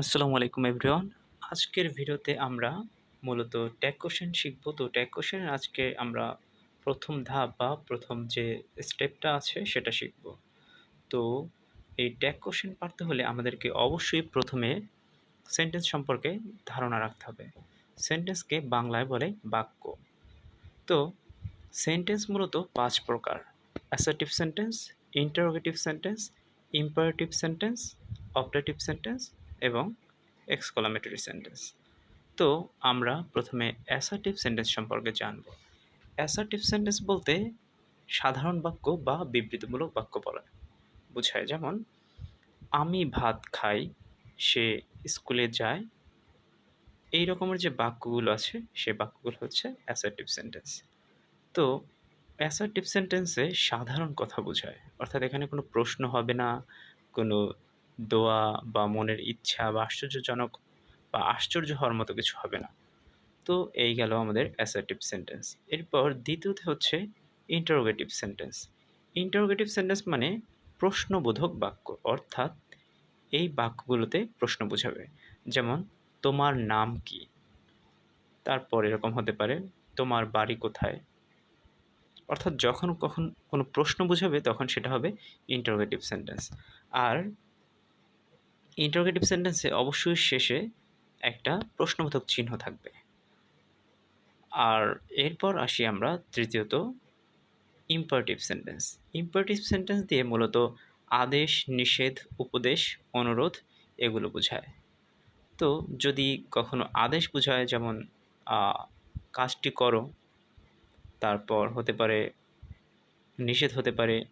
আসসালামু আলাইকুম এভরিওয়ান আজকের ভিডিওতে আমরা মূলত ট্যাগ কোশ্চেন শিখব। তো ট্যাগ কোশ্চেনের আজকে আমরা প্রথম ধাপ বা প্রথম যে স্টেপটা আছে সেটা শিখব। তো এই ট্যাগ কোশ্চেন পারতে হলে আমাদেরকে অবশ্যই প্রথমে সেন্টেন্স সম্পর্কে ধারণা রাখতে হবে। সেন্টেন্সকে বাংলায় বলে বাক্য। তো সেন্টেন্স মূলত পাঁচ প্রকার। Assertive sentence interrogative sentence imperative sentence optative sentence এবং এক্সকলামেটরি সেন্টেন্স তো আমরা প্রথমে অ্যাসার্টিভ সেন্টেন্স সম্পর্কে জানব। অ্যাসার্টিভ সেন্টেন্স বলতে সাধারণ বাক্য বা বিবৃতিমূলক বাক্য বলা। বোঝায় যেমন, আমি ভাত খাই, সে স্কুলে যায়। এই রকমের যে বাক্যগুলো আছে, সে বাক্যগুলো হচ্ছে অ্যাসার্টিভ সেন্টেন্স তো অ্যাসার্টিভ সেন্টেন্সে সাধারণ কথা বোঝায়। অর্থাৎ এখানে কোনো প্রশ্ন হবে না, কোনো দোয়া বা মনের ইচ্ছা বা আশ্চর্যজনক বা আশ্চর্য হওয়ার মতো কিছু হবে না। তো এই গেল আমাদের অ্যাসার্টিভ সেন্টেন্স এরপর দ্বিতীয়তে হচ্ছে ইন্টারোগেটিভ সেন্টেন্স ইন্টারোগেটিভ সেন্টেন্স মানে প্রশ্নবোধক বাক্য, অর্থাৎ এই বাক্যগুলোতে প্রশ্ন বোঝাবে। যেমন, তোমার নাম কি? তারপর এরকম হতে পারে, তোমার বাড়ি কোথায়? অর্থাৎ যখন কখন কোনো প্রশ্ন বোঝাবে, তখন সেটা হবে ইন্টারোগেটিভ সেন্টেন্স আর ইন্টারোগেটিভ সেন্টেন্সে অবশ্যই শেষে একটা প্রশ্নবোধক চিহ্ন থাকবে। আর এরপর আসি আমরা তৃতীয়ত ইম্পারেটিভ সেন্টেন্স ইম্পারেটিভ সেন্টেন্স দিয়ে মূলত আদেশ, নিষেধ, উপদেশ, অনুরোধ এগুলো বোঝায়। তো যদি কখনো আদেশ বোঝায়, যেমন কাজটি করো, তারপর হতে পারে, নিষেধ হতে পারে,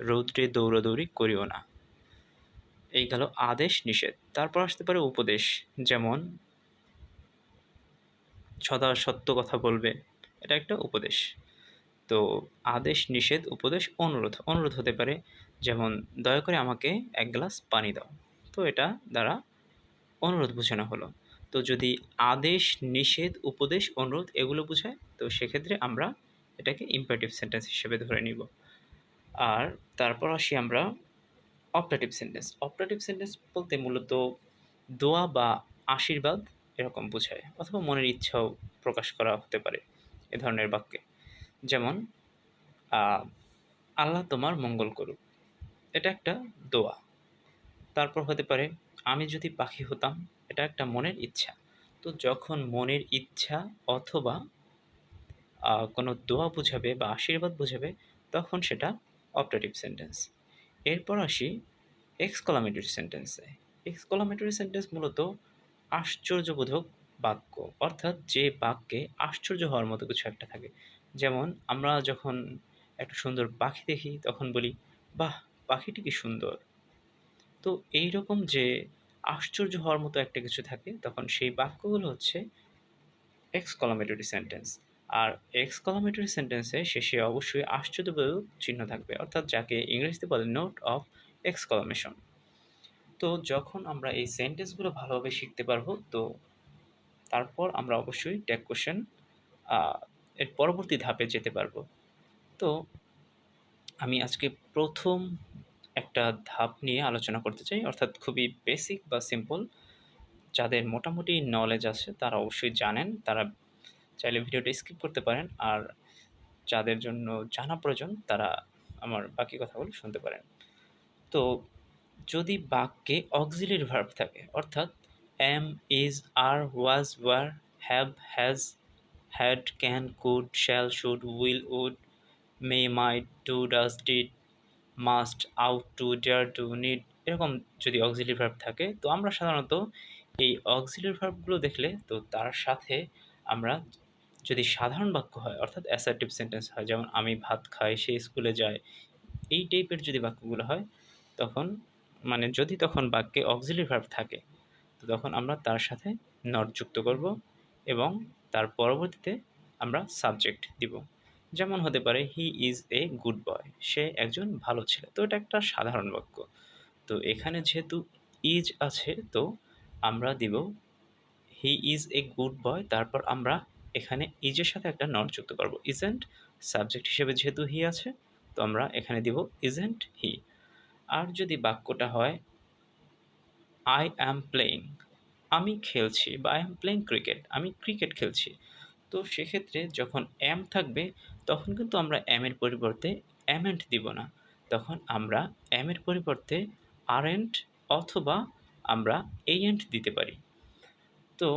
রৌদ্রে দৌড়াদৌড়ি করিও না। এই গেল আদেশ নিষেধ। তারপর আসতে পারে উপদেশ, যেমন সদা সত্য কথা বলবে। এটা একটা উপদেশ। তো আদেশ নিষেধ, উপদেশ, অনুরোধ। অনুরোধ হতে পারে, যেমন দয়া করে আমাকে এক গ্লাস পানি দাও। তো এটা দ্বারা অনুরোধ বোঝানো হলো। তো যদি আদেশ, নিষেধ, উপদেশ, অনুরোধ এগুলো বোঝায়, তো সেক্ষেত্রে আমরা এটাকে ইম্পারেটিভ সেন্টেন্স হিসেবে ধরে নিব। আর তারপর আসি আমরা অপারেটিভ সেন্টেন্স অপারেটিভ সেন্টেন্স বলতে মূলত দোয়া বা আশীর্বাদ এরকম বোঝায়, অথবা মনের ইচ্ছাও প্রকাশ করা হতে পারে এ ধরনের বাক্যে। যেমন আল্লাহ তোমার মঙ্গল করুক। এটা একটা দোয়া। তারপর হতে পারে, আমি যদি পাখি হতাম, এটা একটা মনের ইচ্ছা। তো যখন মনের ইচ্ছা অথবা কোনো দোয়া বোঝাবে বা আশীর্বাদ বোঝাবে, তখন সেটা অপারেটিভ সেন্টেন্স এরপর আসি এক্সকলামেটরি সেন্টেন্সে এক্সকলামেটরি সেন্টেন্স মূলত আশ্চর্যবোধক বাক্য, অর্থাৎ যে বাক্যে আশ্চর্য হওয়ার মতো কিছু একটা থাকে। যেমন, আমরা যখন একটা সুন্দর পাখি দেখি, তখন বলি, বাহ, পাখিটি কি সুন্দর। তো এই রকম যে আশ্চর্য হওয়ার মতো একটা কিছু থাকে, তখন সেই বাক্যগুলো হচ্ছে এক্সকলামেটরি সেন্টেন্স আর এক্সকলামেটরি সেন্টেন্সে শেষে অবশ্যই আশ্চর্যবোধক চিহ্ন থাকবে, অর্থাৎ যাকে ইংরেজিতে বলে নোট অফ এক্সকলামেশন তো যখন আমরা এই সেন্টেন্সগুলো ভালোভাবে শিখতে পারব, তো তারপর আমরা অবশ্যই ট্যাগ কোশ্চেন এর পরবর্তী ধাপে যেতে পারব। তো আমি আজকে প্রথম একটা ধাপ নিয়ে আলোচনা করতে চাই, অর্থাৎ খুবই বেসিক বা সিম্পল যাদের মোটামুটি নলেজ আছে, তারা অবশ্যই জানেন, তারা চাইলে ভিডিওটা স্কিপ করতে পারেন। আর যাদের জন্য জানা প্রয়োজন, তারা আমার বাকি কথাগুলো শুনতে পারেন। তো যদি বাক্যে অক্সিলিয়ারি ভার্ব থাকে, অর্থাৎ am is are was were have has had can could shall should will would may might do does did must ought to dare to need এরকম যদি অক্সিলিয়ারি ভার্ব থাকে, তো আমরা সাধারণত এই অক্সিলিয়ারি ভার্বগুলো দেখলে, তো তার সাথে আমরা যদি সাধারণ বাক্য হয়, অর্থাৎ অ্যাসার্টিভ সেন্টেন্স হয়, যেমন আমি ভাত খাই, সে স্কুলে যায়, এই টাইপের যদি বাক্যগুলো হয়, তখন মানে যদি তখন বাক্যে অক্সিলি ভার্ব থাকে, তো তখন আমরা তার সাথে নট যুক্ত করব এবং তার পরবর্তীতে আমরা সাবজেক্ট দিব। যেমন হতে পারে he is a good boy সে একজন ভালো ছেলে। তো এটা একটা সাধারণ বাক্য। তো এখানে যেহেতু ইজ আছে, তো আমরা দিব he is a good boy তারপর আমরা এখানে ইজের সাথে একটা নট যুক্ত করব। ইজেন্ট সাবজেক্ট হিসেবে যেহেতু হি আছে, তো আমরা এখানে দিব ইজেন্ট হি আর যদি বাক্যটা হয় আই অ্যাম প্লেয়িং আমি খেলছি বা আই অ্যাম প্লেয়িং ক্রিকেট আমি ক্রিকেট খেলছি। তো সেক্ষেত্রে যখন অ্যাম থাকবে, তখন কিন্তু আমরা অ্যামের পরিবর্তে অ্যামেন্ট দিব না। তখন আমরা অ্যামের পরিবর্তে আরেন্ট অথবা আমরা এইয়েন্ট দিতে পারি। তো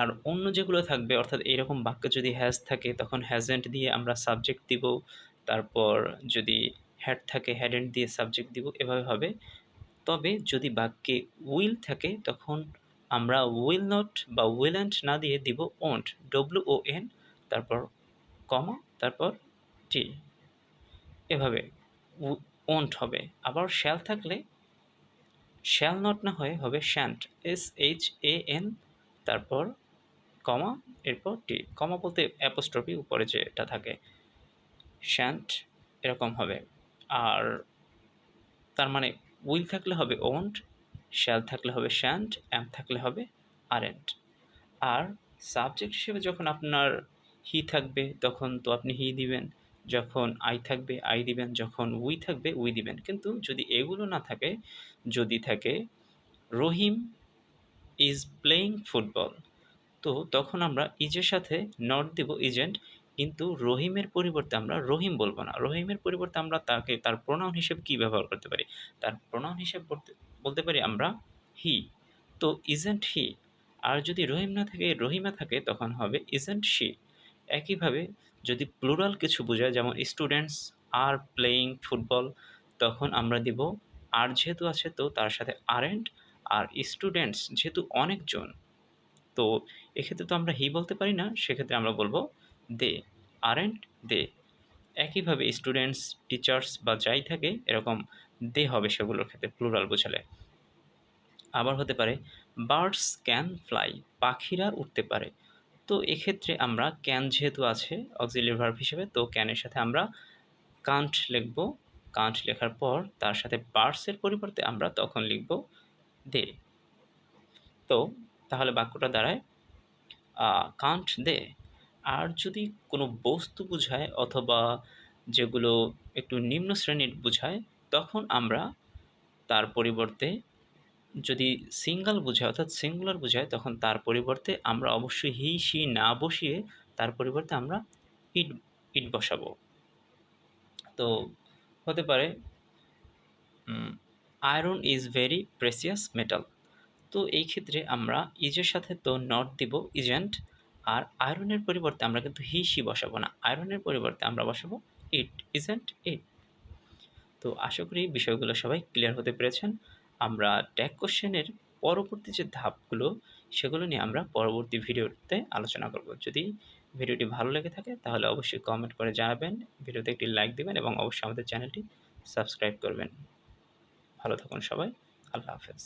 আর অন্য যেগুলো থাকবে, অর্থাৎ এরকম বাক্য যদি হ্যাজ থাকে, তখন হ্যাজেন্ট দিয়ে আমরা সাবজেক্ট দিব, তারপর যদি হ্যাড থাকে হ্যাডেন্ট দিয়ে সাবজেক্ট দিব, এভাবে হবে। তবে যদি বাক্যে উইল থাকে, তখন আমরা উইল নট বা উইল অ্যান্ড না দিয়ে দিব ওন্ট ডব্লিউ ও এন তারপর কমা তারপর টি এভাবে ওন্ট হবে। আবার শ্যাল থাকলে শ্যাল নট না হয়ে হবে shan't S H A N তারপর কমা, এরপর টি। কমা বলতে অ্যাপোস্ট্রফি উপরে যে এটা থাকে। শ্যান্ট এরকম হবে। আর তার মানে উইল থাকলে হবে ওন্ট শ্যাল থাকলে হবে শ্যান্ট অ্যাম থাকলে হবে আরেন্ট আর সাবজেক্ট হিসেবে যখন আপনার হি থাকবে, তখন তো আপনি হি দিবেন। যখন আই থাকবে আই দিবেন। যখন উই থাকবে উই দিবেন। কিন্তু যদি এগুলো না থাকে, যদি থাকে, রহিম ইজ প্লেয়িং ফুটবল তো তখন আমরা ইজের সাথে নট দিব ইজেন্ট, কিন্তু রহিমের পরিবর্তে আমরা রহিম বলব না। রহিমের পরিবর্তে আমরা তাকে, তার প্রোনাউন হিসেবে কী ব্যবহার করতে পারি? তার প্রোনাউন হিসেবে বলতে বলতে পারি আমরা হি তো ইজেন্ট হি আর যদি রহিম না থাকে, রহিমা থাকে, তখন হবে ইজেন্ট শি একইভাবে যদি প্লুরাল কিছু বোঝায়, যেমন স্টুডেন্টস আর প্লেয়িং ফুটবল তখন আমরা দিব, আর যেহেতু আছে তো তার সাথে আরেন্ট আর স্টুডেন্টস যেহেতু অনেকজন তো এক্ষেত্রে তো আমরা হি বলতে পারি না, সেক্ষেত্রে আমরা বলব দে আর আরেন্ট দে। একইভাবে স্টুডেন্টস টিচার্স বা যাই থাকে, এরকম দে হবে সেগুলোর ক্ষেত্রে প্লুরাল বোঝালে। আবার হতে পারে বার্ডস ক্যান ফ্লাই পাখিরা উঠতে পারে। তো এক্ষেত্রে আমরা ক্যান যেহেতু আছে অক্সিলিয়ারি ভার্ব হিসেবে, তো ক্যানের সাথে আমরা কান্ট লিখব। কান্ট লেখার পর তার সাথে বার্ডসের পরিবর্তে আমরা তখন লিখব দে। তো তাহলে বাক্যটা দাঁড়ায় কান্ট দে আর যদি কোনো বস্তু বোঝায় অথবা যেগুলো একটু নিম্ন শ্রেণির বোঝায়, তখন আমরা তার পরিবর্তে যদি সিঙ্গল বোঝায় অর্থাৎ সিঙ্গুলার বোঝায়, তখন তার পরিবর্তে আমরা অবশ্যই হি সি না বসিয়ে তার পরিবর্তে আমরা ইট ইট বসাবো। তো হতে পারে iron is very precious metal তো এই ক্ষেত্রে আমরা ইজের সাথে তো নট দিব ইজেন্ট আর আয়রনের পরিবর্তে আমরা কিন্তু হি সি বসাবো না। আয়রনের পরিবর্তে আমরা বসাবো ইট ইজেন্ট ইট তো আশা করি বিষয়গুলো সবাই ক্লিয়ার হতে পেরেছেন। আমরা ট্যাগ কোশ্চেনের পরবর্তী যে ধাপগুলো, সেগুলো নিয়ে আমরা পরবর্তী ভিডিওতে আলোচনা করব। যদি ভিডিওটি ভালো লেগে থাকে, তাহলে অবশ্যই কমেন্ট করে জানাবেন। ভিডিওতে একটি লাইক দেবেন এবং অবশ্যই আমাদের চ্যানেলটি সাবস্ক্রাইব করবেন। ভালো থাকুন সবাই। আল্লাহ হাফেজ।